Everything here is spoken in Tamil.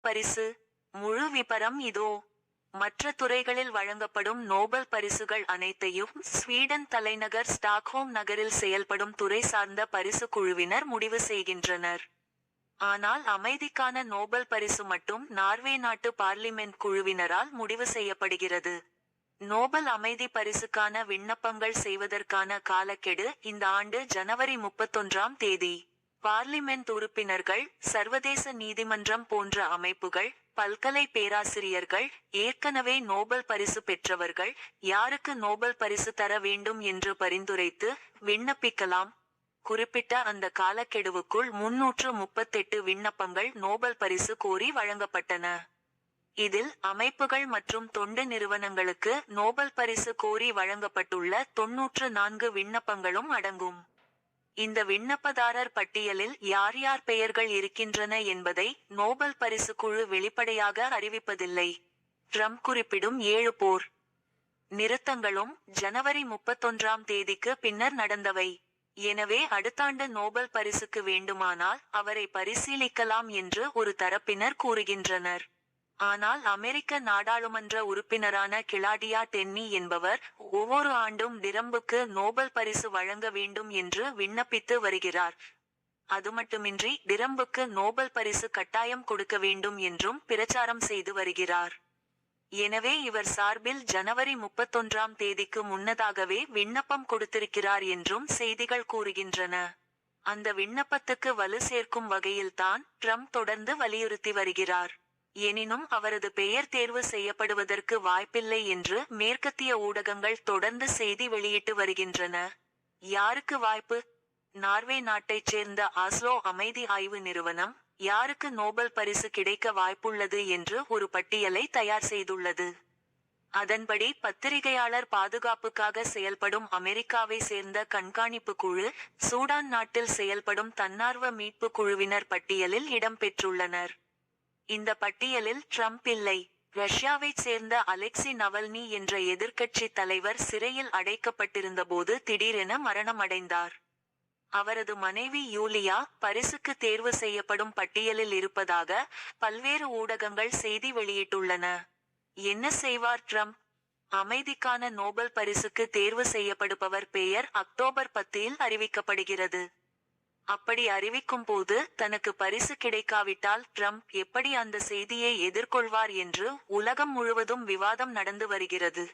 பரிசு. முழு விபரம் இதோ. மற்ற துறைகளில் வழங்கப்படும் நோபல் பரிசுகள் அனைத்தையும் ஸ்வீடன் தலைநகர் ஸ்டாக்ஹோம் நகரில் செயல்படும் துறை சார்ந்த பரிசு குழுவினர் முடிவு செய்கின்றனர். ஆனால் அமைதிக்கான நோபல் பரிசு மட்டும் நார்வே நாட்டு பார்லிமெண்ட் குழுவினரால் முடிவு செய்யப்படுகிறது. நோபல் அமைதி பரிசுக்கான விண்ணப்பங்கள் செய்வதற்கான காலக்கெடு இந்த ஆண்டு ஜனவரி முப்பத்தொன்றாம் தேதி. பார்லிமென்ட் உறுப்பினர்கள் சர்வதேச நீதிமன்றம் போன்ற அமைப்புகள் பல்கலை பேராசிரியர்கள் ஏற்கனவே நோபல் பரிசு பெற்றவர்கள் யாருக்கு நோபல் பரிசு தர வேண்டும் என்று பரிந்துரைத்து விண்ணப்பிக்கலாம். குறிப்பிட்ட அந்த காலக்கெடுவுக்குள் முன்னூற்று முப்பத்தெட்டு விண்ணப்பங்கள் நோபல் பரிசு கோரி வழங்கப்பட்டன. இதில் அமைப்புகள் மற்றும் தொண்டு நிறுவனங்களுக்கு நோபல் பரிசு கோரி வழங்கப்பட்டுள்ள தொன்னூற்று நான்கு விண்ணப்பங்களும் அடங்கும். இந்த விண்ணப்பதாரர் பட்டியலில் யார் யார் பெயர்கள் இருக்கின்றன என்பதை நோபல் பரிசு குழு வெளிப்படையாக அறிவிப்பதில்லை. ட்ரம்ப் குறிப்பிடும் ஏழு போர். நிறுத்தங்களும் ஜனவரி முப்பத்தொன்றாம் தேதிக்கு பின்னர் நடந்தவை. எனவே அடுத்தாண்டு நோபல் பரிசுக்கு வேண்டுமானால் அவரை பரிசீலிக்கலாம் என்று ஒரு தரப்பினர் கூறுகின்றனர். ஆனால் அமெரிக்க நாடாளுமன்ற உறுப்பினரான கிளாடியா டென்னி என்பவர் ஒவ்வொரு ஆண்டும் டிரம்புக்கு நோபல் பரிசு வழங்க வேண்டும் என்று விண்ணப்பித்து வருகிறார். அதுமட்டுமின்றி டிரம்புக்கு நோபல் பரிசு கட்டாயம் கொடுக்க வேண்டும் என்றும் பிரச்சாரம் செய்து வருகிறார். எனவே இவர் சார்பில் ஜனவரி முப்பத்தொன்றாம் தேதிக்கு முன்னதாகவே விண்ணப்பம் கொடுத்திருக்கிறார் என்றும் செய்திகள் கூறுகின்றன. அந்த விண்ணப்பத்துக்கு வலு சேர்க்கும் வகையில்தான் ட்ரம்ப் தொடர்ந்து வலியுறுத்தி வருகிறார். எனினும் அவரது பெயர் தேர்வு செய்யப்படுவதற்கு வாய்ப்பில்லை என்று மேற்கத்திய ஊடகங்கள் தொடர்ந்து செய்தி வெளியிட்டு வருகின்றன. யாருக்கு வாய்ப்பு? நார்வே நாட்டைச் சேர்ந்த ஆஸ்லோ அமைதி ஆய்வு நிறுவனம் யாருக்கு நோபல் பரிசு கிடைக்க வாய்ப்புள்ளது என்று ஒரு பட்டியலை தயார் செய்துள்ளது. அதன்படி பத்திரிகையாளர் பாதுகாப்புக்காக செயல்படும் அமெரிக்காவை சேர்ந்த கண்காணிப்பு குழு சூடான் நாட்டில் செயல்படும் தன்னார்வ மீட்பு குழுவினர் பட்டியலில் இடம்பெற்றுள்ளனர் இந்த பட்டியலில் ட்ரம்ப் இல்லை. ரஷ்யாவைச் சேர்ந்த அலெக்சி நவல்னி என்ற எதிர்க்கட்சி தலைவர் சிறையில் அடைக்கப்பட்டிருந்தபோது திடீரென மரணமடைந்தார். அவரது மனைவி யூலியா பரிசுக்கு தேர்வு செய்யப்படும் பட்டியலில் இருப்பதாக பல்வேறு ஊடகங்கள் செய்தி வெளியிட்டுள்ளன. என்ன செய்வார் ட்ரம்ப்? அமைதிக்கான நோபல் பரிசுக்கு தேர்வு செய்யப்படுபவர் பெயர் அக்டோபர் பத்தில் அறிவிக்கப்படுகிறது. அப்படி அறிவிக்கும் போது தனக்கு பரிசு கிடைக்காவிட்டால் ட்ரம்ப் எப்படி அந்த செய்தியை எதிர்கொள்வார் என்று உலகம் முழுவதும் விவாதம் நடந்து வருகிறது.